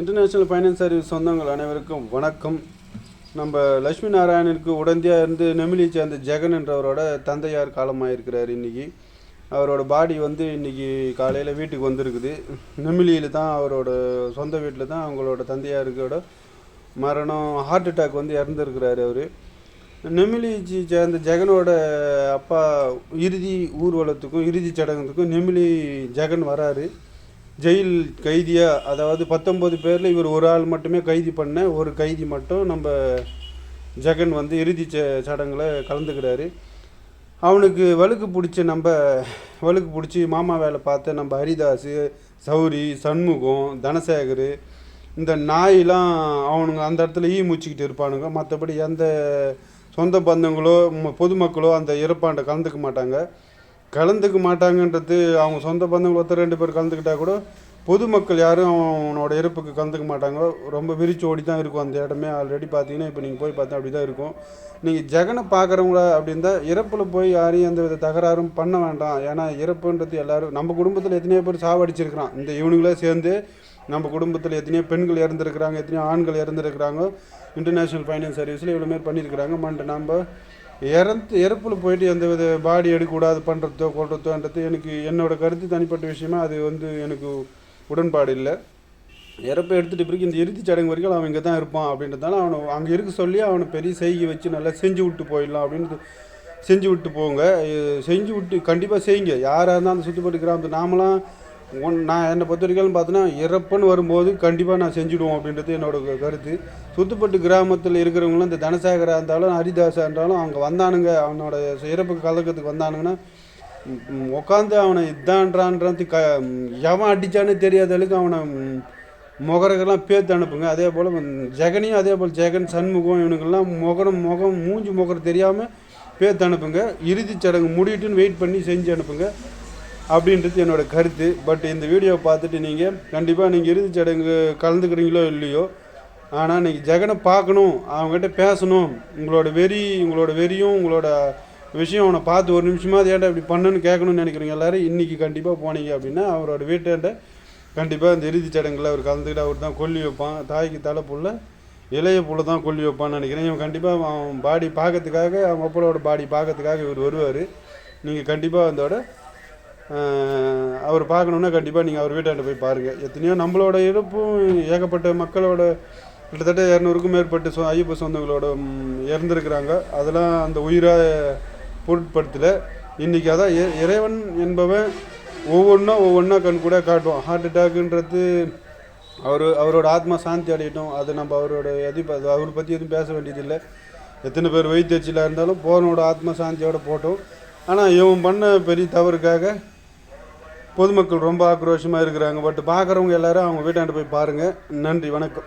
International finance service சொந்தங்கள் அனைவருக்கும் வணக்கம். நம்ம லட்சுமி நாராயணனுக்கு உடந்தையாக இருந்து நெமிலியை சேர்ந்த ஜெகன் என்றவரோட தந்தையார் காலமாயிருக்கிறார் இன்றைக்கி அவரோட பாடி வந்து இன்னைக்கு காலையில் வீட்டுக்கு வந்திருக்குது. நெமிலியில் தான் அவரோட சொந்த வீட்டில் தான் அவங்களோட தந்தையாருக்கோட மரணம் ஹார்ட் அட்டாக் வந்து இறந்துருக்கிறாரு அவர். நெமிலி சேர்ந்த ஜெகனோட அப்பா இறுதி ஊர்வலத்துக்கும் இறுதி சடங்குக்கும் நெமிலி ஜெகன் வராரு. ஜெயில் கைதியாக அதாவது பத்தொம்பது பேரில் இவர் ஒரு ஆள் மட்டுமே கைதி பண்ண ஒரு கைதி மட்டும் நம்ம ஜெகன் வந்து இறுதி ச சடங்கில் கலந்துக்கிறாரு. அவனுக்கு வழுக்கு பிடிச்ச நம்ம வழுக்கு பிடிச்சி மாமா வேலை பார்த்த நம்ம ஹரிதாஸ் சௌரி சண்முகம் தனசேகர் இந்த நாயெலாம் அவனுங்க அந்த இடத்துல ஈ மூச்சிக்கிட்டு இருப்பானுங்க. மற்றபடி எந்த சொந்த பந்தங்களோ ம- பொதுமக்களோ அந்த இறப்பாண்டை கலந்துக்க மாட்டாங்க. கலந்துக்க மாட்டாங்கன்றது அவங்க சொந்த பந்தங்கள் ஒருத்தர் ரெண்டு பேர் கலந்துக்கிட்டா கூட பொதுமக்கள் யாரும் அவனோட இறப்புக்கு கலந்துக்க மாட்டாங்க. ரொம்ப விரிச்சு ஓடி தான் இருக்கும் அந்த இடமே. ஆல்ரெடி பார்த்தீங்கன்னா இப்போ நீங்கள் போய் பார்த்தா அப்படி தான் இருக்கும். நீங்கள் ஜெகனை பார்க்குறவங்கள அப்படின்னா இறப்பில் போய் யாரையும் எந்த வித தகராறும் பண்ண வேண்டாம். ஏன்னா இறப்புன்றது எல்லோரும் நம்ம குடும்பத்தில் எத்தனையோ பேர் சாவடிச்சிருக்கிறான். இந்த இவனுங்களே சேர்ந்து நம்ம குடும்பத்தில் எத்தனையோ பெண்கள் இறந்துருக்குறாங்க எத்தனையோ ஆண்கள் இறந்துருக்குறாங்க. இன்டர்நேஷ்னல் ஃபைனான்ஸ் சர்வீஸில் இவ்வளோ மாரி பண்ணியிருக்கிறாங்க. மண்ட் நம்ம இறந்து இறப்பில் போயிட்டு எந்த வித பாடி எடுக்கக்கூடாது பண்ணுறதோ கொள்றதோன்றது எனக்கு என்னோடய கருத்து தனிப்பட்ட விஷயமா அது வந்து எனக்கு உடன்பாடு இல்லை. இறப்பை எடுத்துகிட்டு பிறகு இந்த இறுதிச் சடங்கு வரைக்கும் அவன் இங்கே தான் இருப்பான் அப்படின்றதால அவனை அங்கே இருக்க சொல்லி அவனை பெரிய செய்கை வச்சு நல்லா செஞ்சு விட்டு போயிடலாம் அப்படின்னு செஞ்சு விட்டு போங்க. செஞ்சு விட்டு கண்டிப்பாக செய்யுங்க. யாராக இருந்தாலும் அந்த சுற்றுப்பட்டு கிராமத்து நாமலாம் ஒன் நான் என்னை பொறுத்த வரைக்கும் பார்த்தோன்னா இறப்புன்னு வரும்போது கண்டிப்பாக நான் செஞ்சுடுவோம் அப்படின்றது என்னோட க- கருத்து. சுத்துப்பட்டு கிராமத்தில் இருக்கிறவங்களும் இந்த தனசேகராக இருந்தாலும் ஹரிதாஸா இருந்தாலும் அவங்க வந்தானுங்க. அவனோட இறப்பு கலக்கத்துக்கு வந்தானுங்கன்னா உட்காந்து அவனை இதான்றான்றது க எவன் அடித்தானே தெரியாத அளவுக்கு அவனை முகரக்கெல்லாம் பேத்து அனுப்புங்க. அதே போல் ஜெகனையும் அதே போல் ஜெகன் சண்முகம் இவனுக்கெல்லாம் முகரம் முகம் மூஞ்சி முகரம் தெரியாமல் பேத்து அனுப்புங்க. இறுதிச் சடங்கு முடிட்டுன்னு வெயிட் பண்ணி செஞ்சு அனுப்புங்க. அப்படின்றது என்னோடய கருத்து. பட் இந்த வீடியோவை பார்த்துட்டு நீங்கள் கண்டிப்பாக நீங்கள் இறுதிச் சடங்கு கலந்துக்கிறீங்களோ இல்லையோ ஆனால் நீங்கள் ஜெகனை பார்க்கணும் அவங்ககிட்ட பேசணும். உங்களோட வெறி உங்களோட வெறியும் உங்களோட விஷயம் அவனை பார்த்து ஒரு நிமிஷமாவது ஏன்டா இப்படி பண்ணுன்னு கேட்கணும்னு நினைக்கிறீங்க எல்லோரும் இன்றைக்கி கண்டிப்பாக போனீங்க அப்படின்னா அவரோட வீட்டாண்ட கண்டிப்பாக இந்த இறுதிச் சடங்குல அவர் கலந்துக்கிட்டு அவர் தான் கொல்லி வைப்பான். தாய்க்கு தலை புள்ள இளைய புள்ள தான் கொல்லி வைப்பான்னு நினைக்கிறேன். இவன் கண்டிப்பாக அவன் பாடி பார்க்கறதுக்காக அவங்க அப்பளோட பாடி பார்க்கறதுக்காக இவர் வருவார். நீங்கள் கண்டிப்பாக அதோட அவர் பார்க்கணுன்னா கண்டிப்பாக நீங்கள் அவர் வீட்டாண்ட போய் பாருங்கள் எத்தனையோ நம்மளோட இறப்பும் ஏகப்பட்ட மக்களோட கிட்டத்தட்ட இரநூறுக்கும் மேற்பட்ட சொ ஐயப்ப சொந்தங்களோட இறந்துருக்கிறாங்க. அதெல்லாம் அந்த உயிராக பொருட்படுத்தலை. இன்றைக்கி அதான் இ- இறைவன் என்பவன் ஒவ்வொன்றா ஒவ்வொன்றா கண் கூட காட்டுவோம் ஹார்ட் அட்டாக்குன்றது அவர் அவரோட ஆத்மா சாந்தி அடையட்டும். அது நம்ம அவரோட எதையும் அவரை பற்றி எதுவும் பேச வேண்டியதில்லை. எத்தனை பேர் வைத்தியச்சியில் இருந்தாலும் போனோட ஆத்மா சாந்தியோடு போட்டோம். ஆனால் இவன் பண்ண பெரிய தவறுக்காக பொதுமக்கள் ரொம்ப ஆக்ரோஷமாக இருக்கிறாங்க. பட் பார்க்குறவங்க எல்லாரும் அவங்க வீட்டாண்ட போய் பாருங்கள் நன்றி வணக்கம்.